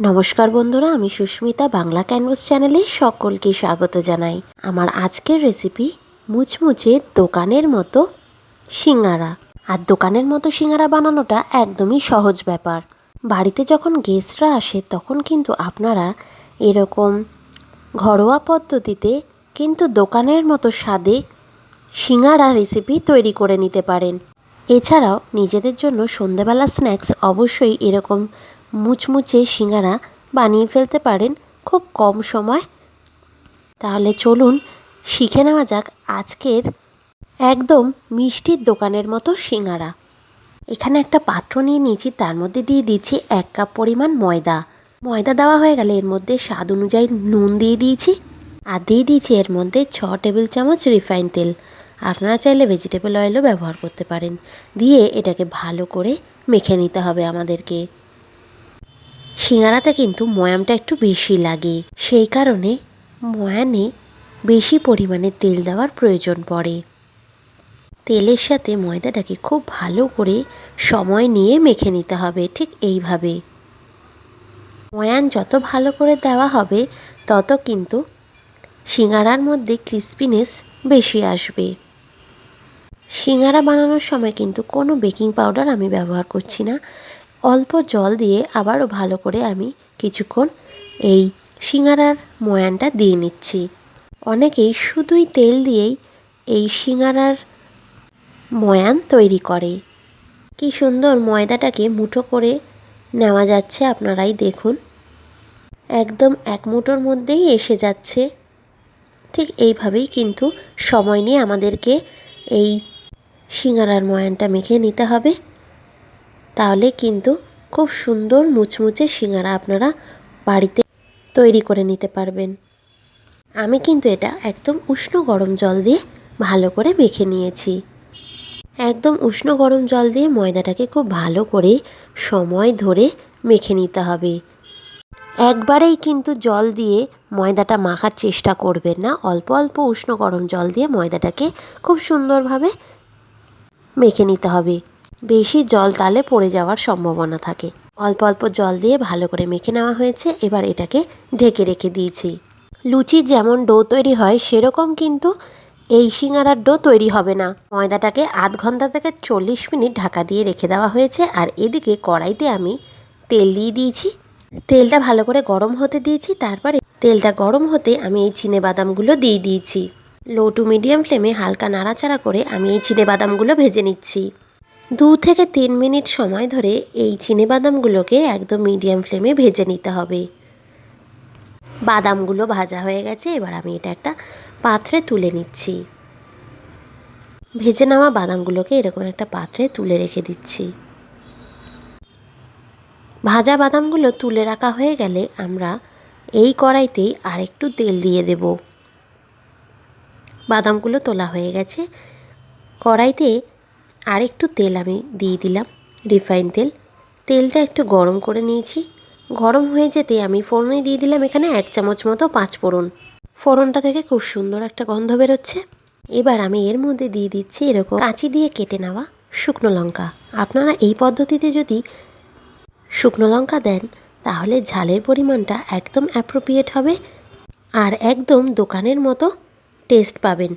নমস্কার বন্ধুরা, আমি সুস্মিতা বাংলা ক্যানভাস চ্যানেলে সকলকে স্বাগত জানাই। আমার আজকের রেসিপি মুচমুচে দোকানের মতো সিঙ্গারা। আর দোকানের মতো সিঙ্গারা বানানোটা একদমই সহজ ব্যাপার। বাড়িতে যখন গেস্টরা আসে, তখন কিন্তু আপনারা এরকম ঘরোয়া পদ্ধতিতে কিন্তু দোকানের মতো স্বাদে সিঙ্গারা রেসিপি তৈরি করে নিতে পারেন। এছাড়াও নিজেদের জন্য সন্ধেবেলা স্ন্যাক্স অবশ্যই এরকম মুচমুচে সিঙ্গারা বানিয়ে ফেলতে পারেন খুব কম সময়। তাহলে চলুন শিখে নেওয়া যাক আজকের একদম মিষ্টির দোকানের মতো সিঙ্গারা। এখানে একটা পাত্র নিয়ে নিয়েছি, তার মধ্যে দিয়ে দিচ্ছি এক কাপ পরিমাণ ময়দা। ময়দা দেওয়া হয়ে গেলে এর মধ্যে স্বাদ অনুযায়ী নুন দিয়ে দিয়েছি আর দিয়ে দিয়েছি এর মধ্যে ছ টেবিল চামচ রিফাইন তেল। আপনারা চাইলে ভেজিটেবল অয়েলও ব্যবহার করতে পারেন। দিয়ে এটাকে ভালো করে মেখে নিতে হবে আমাদেরকে। সিঙ্গারাতে কিন্তু ময়ামটা একটু বেশি লাগে। সেই কারণে ময়ানে বেশি পরিমাণে তেল দেওয়ার প্রয়োজন পড়ে। তেলের সাথে ময়দাটাকে খুব ভালো করে সময় নিয়ে মেখে নিতে হবে, ঠিক এইভাবে। ময়ান যত ভালো করে দেওয়া হবে, তত কিন্তু সিঙ্গারার মধ্যে ক্রিস্পিনেস বেশি আসবে। সিঙ্গারা বানানোর সময় কিন্তু কোনো বেকিং পাউডার আমি ব্যবহার করছি না। অল্প জল দিয়ে আবারও ভালো করে আমি কিছুক্ষণ এই সিঙ্গারার ময়ানটা দিয়ে নিচ্ছি। অনেকেই শুধুই তেল দিয়েই এই সিঙ্গারার ময়ান তৈরি করে। কি সুন্দর ময়দাটাকে মুঠো করে নেওয়া যাচ্ছে আপনারাই দেখুন। একদম এক মুঠোর মধ্যেই এসে যাচ্ছে। ঠিক এইভাবেই কিন্তু সময় নিয়ে আমাদেরকে এই সিঙ্গারার ময়ানটা মেখে নিতে হবে। তাহলে কিন্তু খুব সুন্দর মুচমুচে সিঙ্গারা আপনারা বাড়িতে তৈরি করে নিতে পারবেন। আমি কিন্তু এটা একদম উষ্ণ গরম জল দিয়ে ভালো করে মেখে নিয়েছি। একদম উষ্ণ গরম জল দিয়ে ময়দাটাকে খুব ভালো করে সময় ধরে মেখে নিতে হবে। একবারেই কিন্তু জল দিয়ে ময়দাটা মাখার চেষ্টা করবেন না। অল্প অল্প উষ্ণ গরম জল দিয়ে ময়দাটাকে খুব সুন্দরভাবে মেখে নিতে হবে। বেশি জল তালে পড়ে যাওয়ার সম্ভাবনা থাকে। অল্প অল্প জল দিয়ে ভালো করে মেখে নেওয়া হয়েছে, এবার এটাকে ঢেকে রেখে দিয়েছি। লুচি যেমন ডো তৈরি হয়, সেরকম কিন্তু এই সিঙ্গারার ডো তৈরি হবে না। ময়দাটাকে আধ ঘণ্টা থেকে চল্লিশ মিনিট ঢাকা দিয়ে রেখে দেওয়া হয়েছে, আর এদিকে কড়াইতে আমি তেল দিয়ে দিয়েছি। তেলটা ভালো করে গরম হতে দিয়েছি, তারপরে তেলটা গরম হতে আমি এই চিনে বাদামগুলো দিয়ে দিয়েছি। লো টু মিডিয়াম ফ্লেমে হালকা নাড়াচাড়া করে আমি এই চিনে বাদামগুলো ভেজে নিচ্ছি। দু থেকে তিন মিনিট সময় ধরে এই বাদামগুলোকে একদম মিডিয়াম ফ্লেমে ভেজে নিতে হবে। বাদামগুলো ভাজা হয়ে গেছে, এবার আমি এটা একটা পাত্রে তুলে নিচ্ছি। ভেজে নেওয়া বাদামগুলোকে এরকম একটা পাত্রে তুলে রেখে দিচ্ছি। ভাজা বাদামগুলো তুলে রাখা হয়ে গেলে আমরা এই কড়াইতেই আরেকটু তেল দিয়ে দেব। বাদামগুলো তোলা হয়ে গেছে। কড়াইতে আরেকটু তেল আমি দিয়ে দিলাম রিফাইন তেল। তেলটা একটু গরম করে নিয়েছি। গরম হয়ে যেতে আমি ফোড়নে দিয়ে দিলাম এখানে এক চামচ মতো পাঁচ ফোড়ন। ফোড়নটা থেকে খুব সুন্দর একটা গন্ধ বেরোচ্ছে। এবার আমি এর মধ্যে দিয়ে দিচ্ছি এরকম কাঁচি দিয়ে কেটে নেওয়া শুকনো লঙ্কা। আপনারা এই পদ্ধতিতে যদি শুকনো লঙ্কা দেন, তাহলে ঝালের পরিমাণটা একদম অ্যাপ্রোপ্রিয়েট হবে আর একদম দোকানের মতো টেস্ট পাবেন।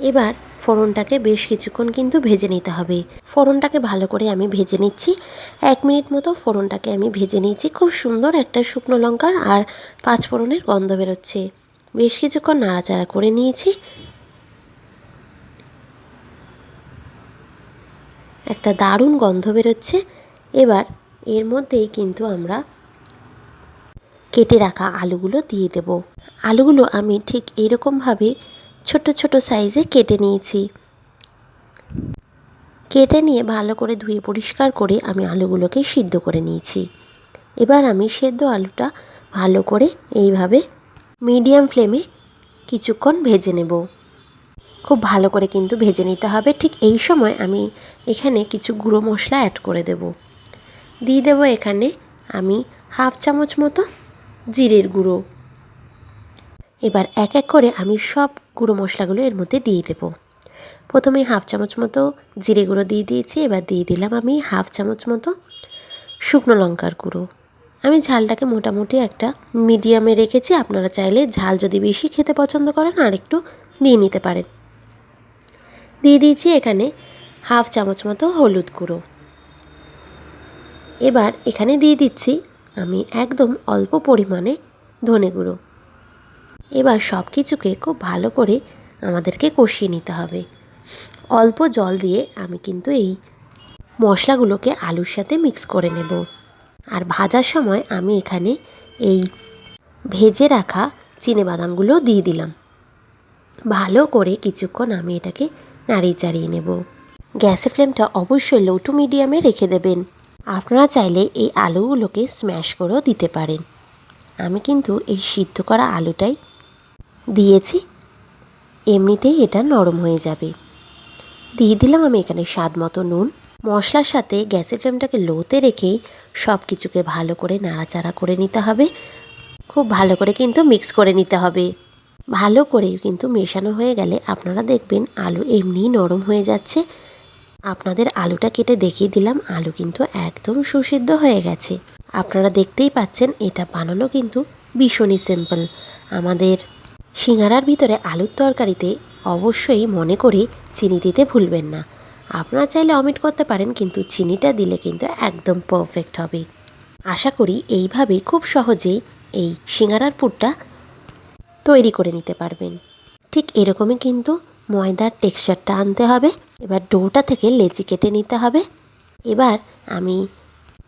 এবার ফোড়নটাকে বেশ কিছুক্ষণ কিন্তু ভেজে নিতে হবে। ফোড়নটাকে ভালো করে আমি ভেজে নিচ্ছি। এক মিনিট মতো ফোড়নটাকে আমি ভেজে নিয়েছি। খুব সুন্দর একটা শুকনো লঙ্কার আর পাঁচ ফোড়নের গন্ধ বেরোচ্ছে। বেশ কিছুক্ষণ নাড়াচাড়া করে নিয়েছি। একটা দারুণ গন্ধ বেরোচ্ছে। এবার এর মধ্যেই কিন্তু আমরা কেটে রাখা আলুগুলো দিয়ে দেব। আলুগুলো আমি ঠিক এরকমভাবে ছোট ছোট সাইজে কেটে নিয়েছি। কেটে নিয়ে ভালো করে ধুয়ে পরিষ্কার করে আমি আলুগুলোকে সিদ্ধ করে নিয়েছি। এবার আমি সেদ্ধ আলুটা ভালো করে এইভাবে মিডিয়াম ফ্লেমে কিছুক্ষণ ভেজে নেব। খুব ভালো করে কিন্তু ভেজে নিতে হবে। ঠিক এই সময় আমি এখানে কিছু গুঁড়ো মশলা অ্যাড করে দেব। দিয়ে দেবো এখানে আমি হাফ চামচ মতো জিরের গুঁড়ো। এবার এক এক করে আমি সব গুঁড়ো মশলাগুলো এর মধ্যে দিয়ে দেব। প্রথমে হাফ চামচ মতো জিরে গুঁড়ো দিয়ে দিয়েছি, এবার দিয়ে দিলাম আমি হাফ চামচ মতো শুকনো লঙ্কার গুঁড়ো। আমি ঝালটাকে মোটামুটি একটা মিডিয়ামে রেখেছি, আপনারা চাইলে ঝাল যদি বেশি খেতে পছন্দ করেন আর একটু দিয়ে নিতে পারেন। দিয়ে দিয়েছি এখানে হাফ চামচ মতো হলুদ গুঁড়ো। এবার এখানে দিয়ে দিচ্ছি আমি একদম অল্প পরিমাণে ধনে গুঁড়ো। এবার সব কিছুকে খুব ভালো করে আমাদেরকে কষিয়ে নিতে হবে। অল্প জল দিয়ে আমি কিন্তু এই মশলাগুলোকে আলুর সাথে মিক্স করে নেব। আর ভাজার সময় আমি এখানে এই ভেজে রাখা বাদামগুলো দিয়ে দিলাম। ভালো করে কিছুক্ষণ আমি এটাকে নাড়িয়ে চাড়িয়ে নেব। গ্যাসের ফ্লেমটা অবশ্যই লো টু মিডিয়ামে রেখে দেবেন। আপনারা চাইলে এই আলুগুলোকে স্ম্যাশ করেও দিতে পারেন। আমি কিন্তু এই সিদ্ধ করা আলুটাই দিয়েছি। এমনিতেই এটা নরম হয়ে যাবে। দিয়ে দিলাম আমি এখানে স্বাদ মতো নুন। মশলার সাথে গ্যাসের ফ্লেমটাকে লোতে রেখেই সব কিছুকে ভালো করে নাড়াচাড়া করে নিতে হবে। খুব ভালো করে কিন্তু মিক্স করে নিতে হবে। ভালো করে কিন্তু মেশানো হয়ে গেলে আপনারা দেখবেন আলু এমনিই নরম হয়ে যাচ্ছে। আপনাদের আলুটা কেটে দেখিয়ে দিলাম, আলু কিন্তু একদম সুসিদ্ধ হয়ে গেছে। আপনারা দেখতেই পাচ্ছেন, এটা বানানো কিন্তু ভীষণই সিম্পল আমাদের সিঙ্গারার ভিতরে আলুর তরকারিতে অবশ্যই মনে করে চিনি দিতে ভুলবেন না। আপনারা চাইলে অমিট করতে পারেন, কিন্তু চিনিটা দিলে কিন্তু একদম পারফেক্ট হবে। আশা করি এইভাবে খুব সহজেই এই সিঙ্গারার পুরটা তৈরি করে নিতে পারবেন। ঠিক এরকমই কিন্তু ময়দার টেক্সচারটা আনতে হবে। এবার ডোটা থেকে লেচি কেটে নিতে হবে। এবার আমি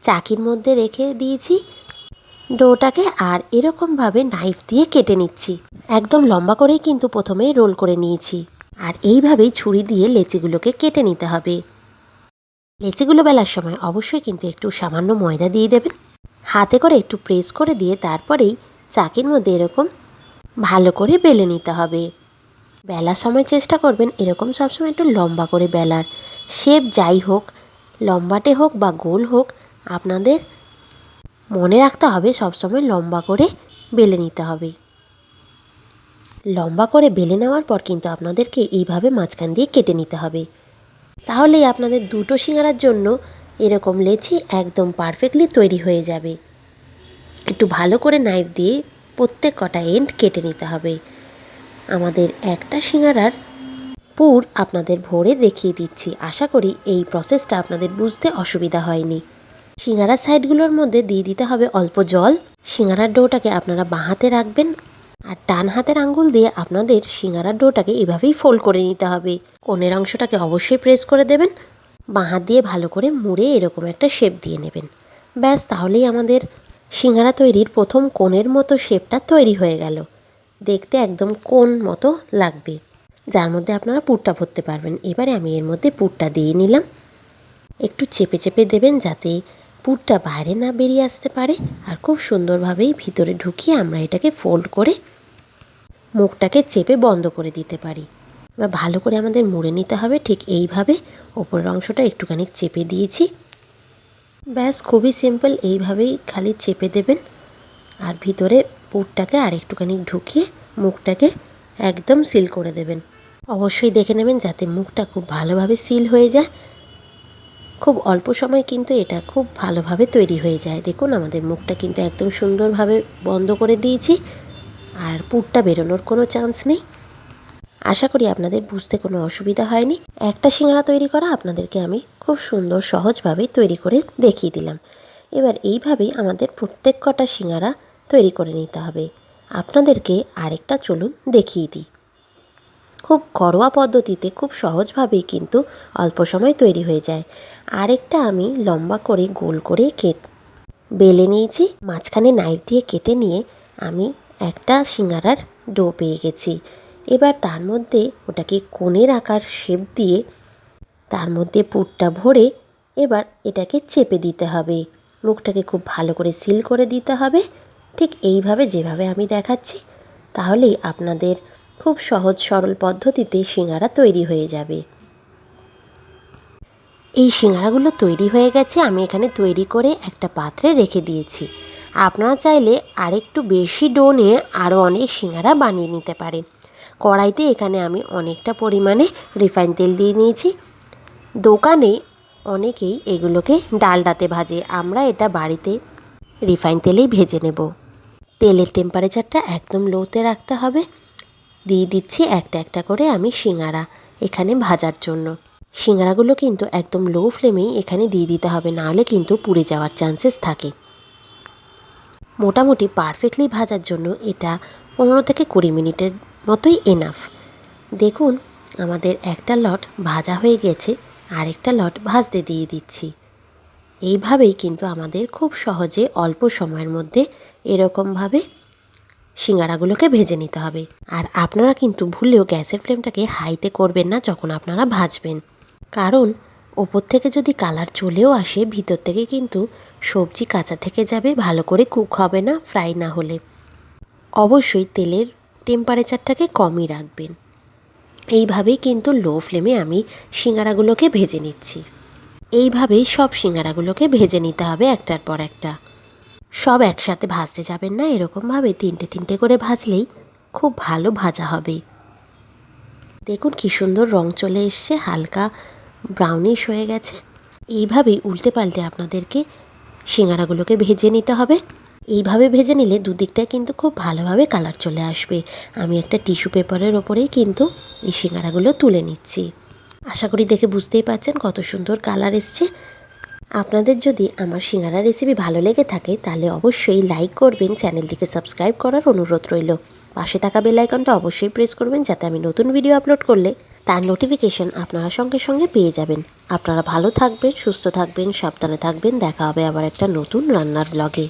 চাকির মধ্যে রেখে দিয়েছি। ডোটাকে আর এরকমভাবে নাইফ দিয়ে কেটে নিচ্ছি। একদম লম্বা করেই কিন্তু প্রথমে রোল করে নিয়েছি। আর এইভাবেই ছুরি দিয়ে লেচিগুলোকে কেটে নিতে হবে। লেচিগুলো বেলার সময় অবশ্যই কিন্তু একটু সামান্য ময়দা দিয়ে দেবেন। হাতে করে একটু প্রেস করে দিয়ে তারপরেই চাকির মধ্যে এরকম ভালো করে বেলে নিতে হবে। বেলার সময় চেষ্টা করবেন এরকম সবসময় একটু লম্বা করে বেলার। শেপ যাই হোক, লম্বাটে হোক বা গোল হোক, আপনাদের মনে রাখতে হবে সবসময় লম্বা করে বেলে নিতে হবে। লম্বা করে বেলে নেওয়ার পর কিন্তু আপনাদেরকে এইভাবে মাঝখান দিয়ে কেটে নিতে হবে। তাহলেই আপনাদের দুটো সিঙ্গারার জন্য এরকম লেচি একদম পারফেক্টলি তৈরি হয়ে যাবে। একটু ভালো করে নাইফ দিয়ে প্রত্যেক কটা এন্ড কেটে নিতে হবে। আমাদের একটা সিঙ্গারার পুর আপনাদের ভরে দেখিয়ে দিচ্ছি। আশা করি এই প্রসেসটা আপনাদের বুঝতে অসুবিধা হয়নি। সিঙ্গারার সাইডগুলোর মধ্যে দিয়ে দিতে হবে অল্প জল। সিঙ্গারার ডোটাকে আপনারা বাঁ হাতে রাখবেন আর ডান হাতের আঙ্গুল দিয়ে আপনাদের সিঙ্গারার ডোটাকে এভাবেই ফোল্ড করে নিতে হবে। কোণের অংশটাকে অবশ্যই প্রেস করে দেবেন। বাঁ হাত দিয়ে ভালো করে মুড়ে এরকম একটা শেপ দিয়ে নেবেন। ব্যাস, তাহলেই আমাদের সিঙ্গারা তৈরির প্রথম কোণের মতো শেপটা তৈরি হয়ে গেল। দেখতে একদম কোণ মতো লাগবে। যার মধ্যে আপনারা পুরটা ভরতে পারবেন। এবারে আমি এর মধ্যে পুরটা দিয়ে নিলাম। একটু চেপে চেপে দেবেন যাতে পুরটা বাইরে না বেরিয়ে আসতে পারে আর খুব সুন্দরভাবেই ভিতরে ঢুকিয়ে আমরা এটাকে ফোল্ড করে মুখটাকে চেপে বন্ধ করে দিতে পারি। বা ভালো করে আমাদের মুড়ে নিতে হবে, ঠিক এইভাবে ওপরের অংশটা একটুখানি চেপে দিয়েছি। ব্যাস, খুবই সিম্পল এইভাবেই খালি চেপে দেবেন। আর ভিতরে পুরটাকে আর একটুখানি ঢুকিয়ে মুখটাকে একদম সিল করে দেবেন। অবশ্যই দেখে নেবেন যাতে মুখটা খুব ভালোভাবে সিল হয়ে যায়। খুব অল্প সময় কিন্তু এটা খুব ভালোভাবে তৈরি হয়ে যায়। দেখুন, আমাদের মুখটা কিন্তু একদম সুন্দরভাবে বন্ধ করে দিয়েছি আর পুরটা বেরোনোর কোনো চান্স নেই। আশা করি আপনাদের বুঝতে কোনো অসুবিধা হয়নি। একটা সিঙ্গারা তৈরি করা আপনাদেরকে আমি খুব সুন্দর সহজভাবে তৈরি করে দেখিয়ে দিলাম। এবার এইভাবেই আমাদের প্রত্যেক কটা সিঙ্গারা তৈরি করে নিতে হবে। আপনাদেরকে আরেকটা চলুন দেখিয়ে দিই। খুব ঘরোয়া পদ্ধতিতে খুব সহজভাবেই কিন্তু অল্প সময় তৈরি হয়ে যায়। আরেকটা আমি লম্বা করে গোল করে কেট বেলে নিয়েছি। মাঝখানে নাইফ দিয়ে কেটে নিয়ে আমি একটা সিঙ্গারার ডো পেয়ে গেছি। এবার তার মধ্যে ওটাকে কোণের আকার শেপ দিয়ে তার মধ্যে পুরটা ভরে এবার এটাকে চেপে দিতে হবে। মুখটাকে খুব ভালো করে সিল করে দিতে হবে। ঠিক এইভাবে যেভাবে আমি দেখাচ্ছি, তাহলেই আপনাদের খুব সহজ সরল পদ্ধতিতে সিঙ্গারা তৈরি হয়ে যাবে। এই সিঙ্গারাগুলো তৈরি হয়ে গেছে, আমি এখানে তৈরি করে একটা পাত্রে রেখে দিয়েছি। আপনারা চাইলে আরেকটু বেশি ডো নিয়ে আরও অনেক সিঙ্গারা বানিয়ে নিতে পারে। কড়াইতে এখানে আমি অনেকটা পরিমাণে রিফাইন তেল দিয়ে নিয়েছি। দোকানে অনেকেই এগুলোকে ডালডাতে ভাজে, আমরা এটা বাড়িতে রিফাইন তেলেই ভেজে নেব। তেলের টেম্পারেচারটা একদম লোতে রাখতে হবে। দিয়ে দিচ্ছি একটা একটা করে আমি সিঙ্গারা এখানে ভাজার জন্য। সিঙ্গারাগুলো কিন্তু একদম লো ফ্লেমেই এখানে দিয়ে দিতে হবে, নাহলে কিন্তু পুড়ে যাওয়ার চান্সেস থাকে। মোটামুটি পারফেক্টলি ভাজার জন্য এটা পনেরো থেকে কুড়ি মিনিটের মতোই এনাফ দেখুন, আমাদের একটা লট ভাজা হয়ে গেছে, আরেকটা লট ভাজতে দিয়ে দিচ্ছি। এইভাবেই কিন্তু আমাদের খুব সহজে অল্প সময়ের মধ্যে এরকমভাবে সিঙ্গারাগুলোকে ভেজে নিতে হবে। আর আপনারা কিন্তু ভুলেও গ্যাসের ফ্লেমটাকে হাইতে করবেন না যখন আপনারা ভাজবেন। কারণ ওপর থেকে যদি কালার চলেও আসে, ভিতর থেকে কিন্তু সবজি কাঁচা থেকে যাবে, ভালো করে কুক হবে না, ফ্রাই না হলে। অবশ্যই তেলের টেম্পারেচারটাকে কমই রাখবেন। এইভাবেই কিন্তু লো ফ্লেমে আমি সিঙ্গারাগুলোকে ভেজে নিচ্ছি। এইভাবেই সব সিঙ্গারাগুলোকে ভেজে নিতে হবে একটার পর একটা। সব একসাথে ভাজতে যাবেন না, এরকমভাবে তিনটে তিনটে করে ভাজলেই খুব ভালো ভাজা হবে। দেখুন কি সুন্দর রং চলে এসছে, হালকা ব্রাউনিশ হয়ে গেছে। এইভাবেই উল্টে পাল্টে আপনাদেরকে সিঙ্গারাগুলোকে ভেজে নিতে হবে। এইভাবে ভেজে নিলে দুদিকটায় কিন্তু খুব ভালোভাবে কালার চলে আসবে। আমি একটা টিস্যু পেপারের ওপরেই কিন্তু এই সিঙ্গারাগুলো তুলে নিচ্ছি। আশা করি দেখে বুঝতেই পারছেন কত সুন্দর কালার এসছে। আপনাদের যদি আমার সিঙ্গারা রেসিপি ভালো লেগে থাকে, তাহলে অবশ্যই লাইক করবেন চ্যানেলটিকে সাবস্ক্রাইব করার অনুরোধ রইল। পাশে থাকা বেলাইকনটা অবশ্যই প্রেস করবেন, যাতে আমি নতুন ভিডিও আপলোড করলে তার নোটিফিকেশন আপনারা সঙ্গে সঙ্গে পেয়ে যাবেন। আপনারা ভালো থাকবেন, সুস্থ থাকবেন, সাবধানে থাকবেন। দেখা হবে আবার একটা নতুন রান্নার ব্লগে